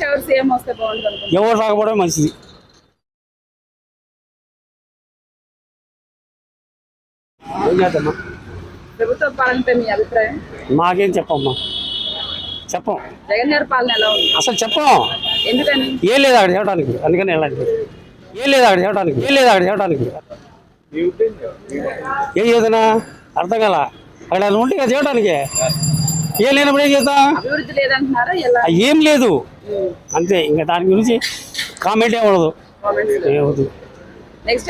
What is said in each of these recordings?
Next ఎవరు CM వస్తే బాగుంటుంది అనుకుంటున్నారు? ఎవరు రాకపోవడం మంచిది. ఏం చేద్దామా ప్రభుత్వ పాలనపై మీ అభిప్రాయం? మాకేం చెప్పమ్మా. చెప్పం. జగన్ గారి పాలన ఎలా ఉంది? అసలు చెప్పం. ఎందుకని? ఏం లేదు అక్కడ చెప్పడానికి. అందుకని వెళ్ళండి ఏం లేదు అక్కడ చెప్పడానికి. ఏం లేదు అక్కడ చెప్పడానికి. ఏం చేద్దానా అర్థం కాల? అక్కడ ఉంటే కదా చేయడానికి ఏం లేనప్పుడు ఏం చేద్దాం ఆ, ఏం లేదు. అంతే ఇంకా దాని గురించి కామెంట్ ఏ ఉండదు. ఏమవుతుంది నెక్స్ట్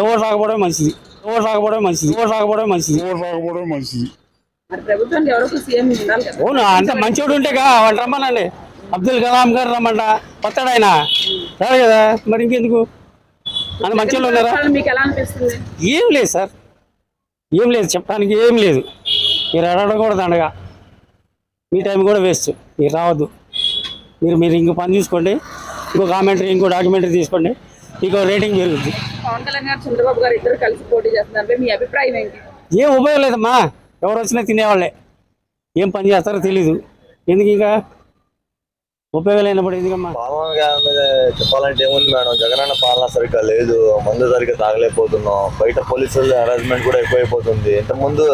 ఎవరు రాకపోవడం మంచిది. ఎవరు రాకపోవడం మంచిది. ఎవరు రాకపోవడం మంచిది. ఎవరు రాకపోవడం మంచిది. అవును? అంత మంచివాడు ఉంటే కా వాళ్ళు రమ్మనండి. అబ్దుల్ కలాం గారు రమ్మంట. కొత్తాడు ఆయన. రాదు కదా? మరి ఇంకెందుకు? అంత మంచివాళ్ళు ఉన్నారా? పాలన మీకు ఎలా అనిపిస్తుంది? ఏం లేదు సార్. ఏం లేదు. చెప్పడానికి ఏం లేదు. మీరు అడగడం కూడా దండగా మీ టైం కూడా వేస్ట్ మీరు రావద్దు. మీరు మీరు ఇంకో పని తీసుకోండి ఇంకో కామెంటరీ ఇంకో డాక్యుమెంటరీ తీసుకోండి. ఇంకో రేటింగ్ పెరుగుద్ది. పవన్ కళ్యాణ్ గారు చంద్రబాబు గారు ఇద్దరు కలిసి పోటీ చేస్తున్నారు. మీ అభిప్రాయం ఏంటి? ఏం ఉపయోగం లేదమ్మా. ఎవరు వచ్చినా తినేవాళ్ళే. ఏం పని చేస్తారో తెలీదు. ఎందుకు ఇంకా? ఉపయోగం లేనప్పుడు ఎందుకమ్మా? పాలన గారి మీద చెప్పాలంటే ఏముంది మేడం? జగనన్న పాలన సరిగ్గా లేదు. మందు సరిగ్గా తాగలేకపోతున్నాం. బయట పోలీసుల హరాస్మెంట్ కూడా ఎక్కువైపోతుంది. ఇంతకుముందు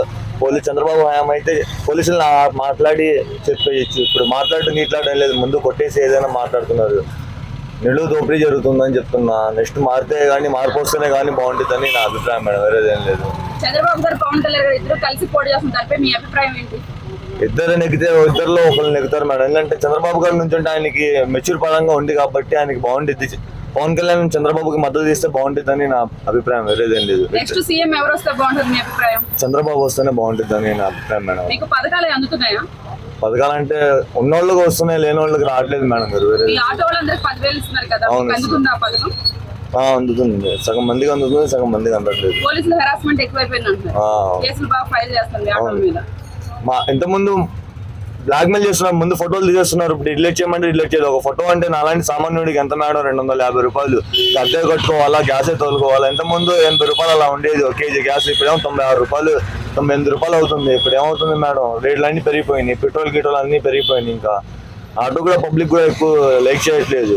పోలీస్ చంద్రబాబు హయాం అయితే పోలీసులు మాట్లాడి చెప్పేయచ్చు ఇప్పుడు మాట్లాడటం ఇట్లాడడం లేదు ముందు కొట్టేసి ఏదైనా మాట్లాడుతున్నారు. నిలువు దోపిడీ జరుగుతుందని చెప్తున్నా. నెక్స్ట్ మారితే కానీ మార్పు వస్తేనే కానీ బాగుంటుందని నా అభిప్రాయం మేడం వేరేదేం లేదు. చంద్రబాబు గారు పవన్ కళ్యాణ్ గారు ఇద్దరు కలిసి పోటీ చేస్తున్న దానిపై మీ అభిప్రాయం ఏంటి? ఇద్దరు నెగ్గితే ఇద్దరులో ఒకరు నెగ్గుతారు మేడం. ఎందుకంటే చంద్రబాబు గారి నుంచి అంటే ఆయనకి మెచ్యూర్ పరంగా ఉంది కాబట్టి ఆయనకి బాగుంటుంది పవన్ కళ్యాణ్ చంద్రబాబుకి మద్దతు ఇస్తే బాగుంటుందని నా అభిప్రాయం. వేరేదేం లేదు. నెక్స్ట్ సీఎం ఎవరు వస్తే బాగుంటుంది మీ అభిప్రాయం? చంద్రబాబు వస్తేనే బాగుంటుందని నా అభిప్రాయం మేడం. మీకు పథకాలు అందుతున్నాయా? పథకాలంటే ఉన్నోళ్ళకి వస్తున్నాయి లేని వాళ్ళకి రావట్లేదు మేడం గారు. వేరే మీ ఆటో వాళ్ళందరికి పదివేలు ఇస్తున్నారు కదా అవును. మీకు అందుతుందా ఆ పథకం? ఆ, అందుతుంది. సగం మందికి అందుతుంది సగం మందికి అందట్లేదు. పోలీసులు హెరాస్మెంట్ ఎక్కువైపోయింది అంటున్నారు ఆ, కేసులు బాగా ఫైల్ చేస్తారు మీ ఆటోల మీద. మా ఇంతకుముందు బ్లాక్ మెయిల్ చేస్తున్నారు ముందు ఫోటోలు తీసేస్తున్నారు. ఇప్పుడు డిలీట్ చేయమంటే డిలీట్ చేయదు ఒక ఫోటో అంటే నాలాంటి సామాన్యుడికి ఎంత మేడం? రెండు వందల యాభై రూపాయలు. అద్దె కట్టుకోవాలా? గ్యాస్ తోలుకోవాలా? ఎంత ముందు ఎనభై రూపాయలు అలా ఉండేది. ఒక కేజీ గ్యాస్ ఇప్పుడేమో తొంభై ఆరు రూపాయలు. తొంభై ఎనిమిది రూపాయలు అవుతుంది. ఇప్పుడు ఏమవుతుంది మేడం? రేట్లు అన్ని పెరిగిపోయినాయి. పెట్రోల్ గిట్రోల్ అన్ని పెరిగిపోయినాయి ఇంకా. ఆటో కూడా పబ్లిక్ కూడా ఎక్కువ లైక్ చేయట్లేదు.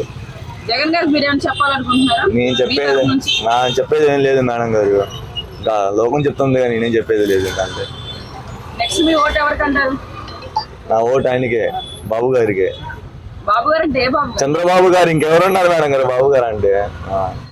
జగన్ చెప్పాలనుకుంటున్నారా? నేను చెప్పేది నా చెప్పేది ఏం లేదు మేడం గారు. లోకం చెప్తుంది కానీ నేనేం చెప్పేది లేదు అంతే. నెక్స్ట్ మీ ఓటు ఎవరికి అంటారు నా ఓటు ఆయనకే బాబు గారికి? చంద్రబాబు గారు ఇంకెవరున్నారు మేడం గారు బాబు గారు అంటే.